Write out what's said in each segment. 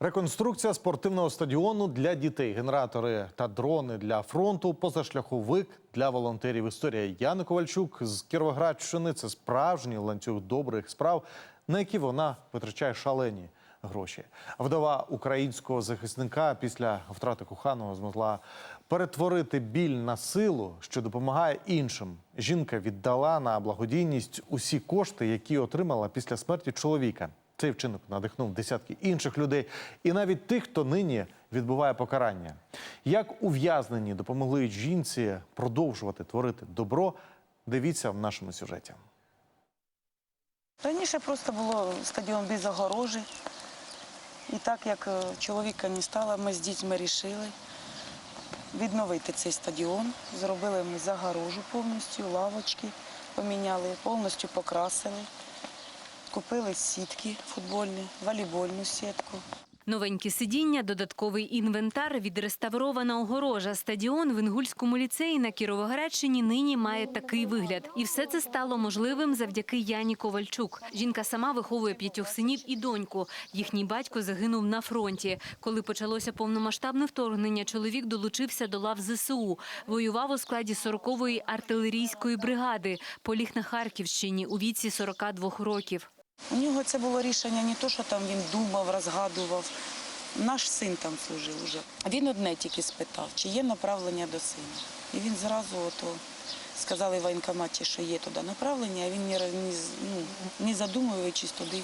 Реконструкція спортивного стадіону для дітей, генератори та дрони для фронту, позашляховик для волонтерів. Історія Яни Ковальчук з Кіровоградщини це справжній ланцюг добрих справ, на які вона витрачає шалені гроші. Вдова українського захисника після втрати коханого змогла перетворити біль на силу, що допомагає іншим. Жінка віддала на благодійність усі кошти, які отримала після смерті чоловіка. Цей вчинок надихнув десятки інших людей і навіть тих, хто нині відбуває покарання. Як ув'язнені допомогли жінці продовжувати творити добро, дивіться в нашому сюжеті. Раніше просто було стадіон без огорожі. І так як е, чоловіка не стало, ми з дітьми вирішили відновити цей стадіон. Зробили ми загорожу повністю, лавочки поміняли, повністю покрасили. Купили сітки футбольні, волейбольну сітку. Новенькі сидіння, додатковий інвентар, відреставрована огорожа. Стадіон в Інгульському ліцеї на Кіровоградщині нині має такий вигляд. І все це стало можливим завдяки Яні Ковальчук. Жінка сама виховує п'ятьох синів і доньку. Їхній батько загинув на фронті. Коли почалося повномасштабне вторгнення, чоловік долучився до лав ЗСУ. Воював у складі 40-ї артилерійської бригади. Поліг на Харківщині у віці 42 років. У нього це було рішення не то, що там він думав, розгадував. Наш син там служив уже. Він одне тільки спитав, чи є направлення до сина. І він зразу ото сказали в воєнкоматі, що є туди направлення, а він не, ну, не задумуючись туди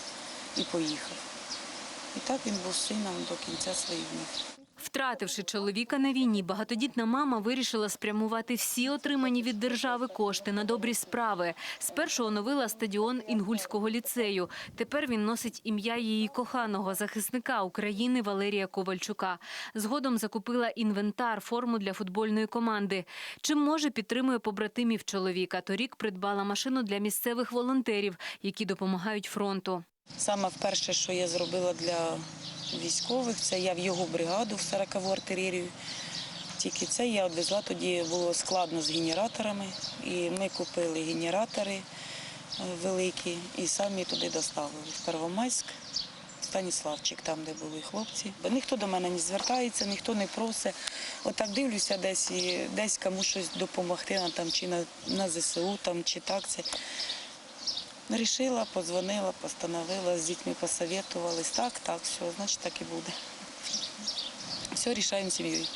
і поїхав. І так він був сином до кінця своїх днів. Втративши чоловіка на війні, багатодітна мама вирішила спрямувати всі отримані від держави кошти на добрі справи. Спершу оновила стадіон Інгульського ліцею. Тепер він носить ім'я її коханого захисника України Валерія Ковальчука. Згодом закупила інвентар, форму для футбольної команди. Чим може підтримує побратимів чоловіка. Торік придбала машину для місцевих волонтерів, які допомагають фронту. Саме перше, що я зробила для військових, це я в його бригаду в 40-ву артилерію. Тільки це я відвезла, тоді було складно з генераторами. І ми купили генератори е, великі і самі туди доставили. В Первомайськ, Станіславчик, там, де були хлопці. Ніхто до мене не звертається, ніхто не просить. Отак дивлюся десь і десь комусь щось допомогти там, чи на, на ЗСУ, там, чи так. Це. Рішила, позвонила, постановила, з дітьми посоветувались. Так, так, все, значить так і буде. Все рішаємо сім'єю.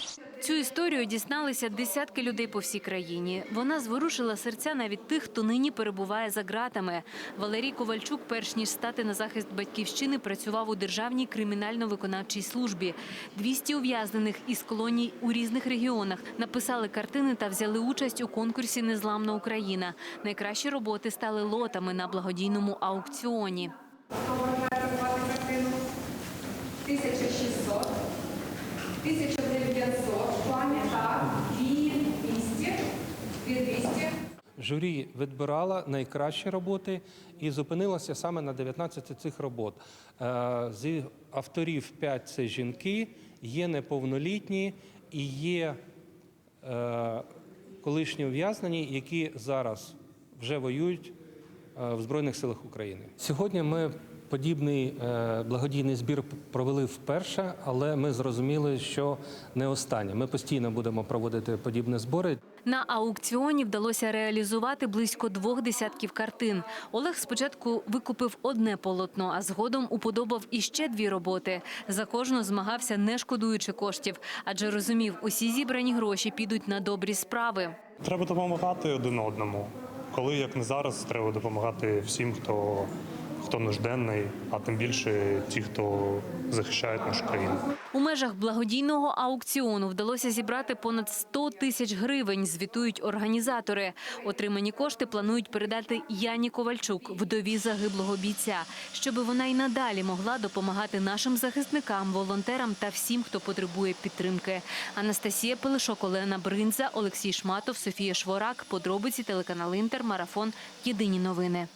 Цю історію дізналися десятки людей по всій країні. Вона зворушила серця навіть тих, хто нині перебуває за ґратами. Валерій Ковальчук, перш ніж стати на захист батьківщини, працював у державній кримінально-виконавчій службі. 200 ув'язнених із колоній у різних регіонах написали картини та взяли участь у конкурсі Незламна Україна. Найкращі роботи стали лотами на благодійному аукціоні. 1600, 1400, Журі відбирала найкращі роботи і зупинилася саме на 19 цих робот. Е, З авторів 5 – це жінки, є неповнолітні і є е, колишні ув'язнені, які зараз вже воюють е, в Збройних силах України. Сьогодні ми подібний е, благодійний збір провели вперше, але ми зрозуміли, що не останнє. Ми постійно будемо проводити подібні збори. На аукціоні вдалося реалізувати близько двох десятків картин. Олег спочатку викупив одне полотно, а згодом уподобав іще дві роботи. За кожну змагався, не шкодуючи коштів, адже розумів, усі зібрані гроші підуть на добрі справи. Треба допомагати один одному. Коли як не зараз, треба допомагати всім, хто, хто нужденний, а тим більше ті, хто захищає нашу країну. У межах благодійного аукціону вдалося зібрати понад 100 тисяч гривень, звітують організатори. Отримані кошти планують передати Яні Ковальчук, вдові загиблого бійця, щоби вона й надалі могла допомагати нашим захисникам, волонтерам та всім, хто потребує підтримки. Анастасія Пелишок, Олена Бринза, Олексій Шматов, Софія Шворак. Подробиці телеканал Інтер, Марафон. Єдині новини.